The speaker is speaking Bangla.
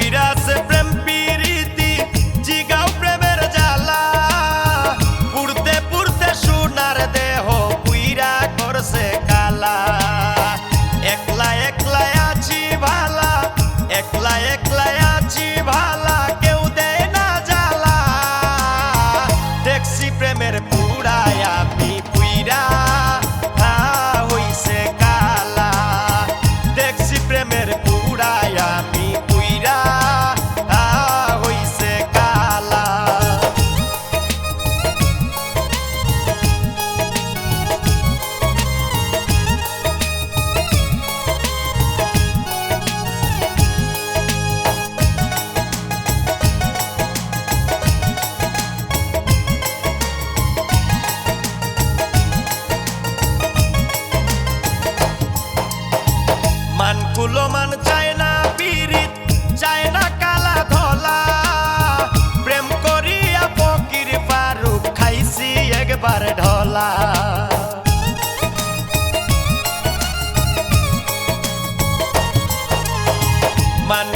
পুইরাছে প্রেম পিরিতি, জিগাও প্রেমের জ্বালা। পুড়তে পুড়তে সোনার দেহ পুইরা করছে কালা। একলা একলা আছি ভালা, একলা একলা আছি ভালা। মুসলমান চায় না পীড়িত চায় না কালা ধলা। প্রেম করিয়া ফকির ফারুক খাইছি একবার ঢলা। মান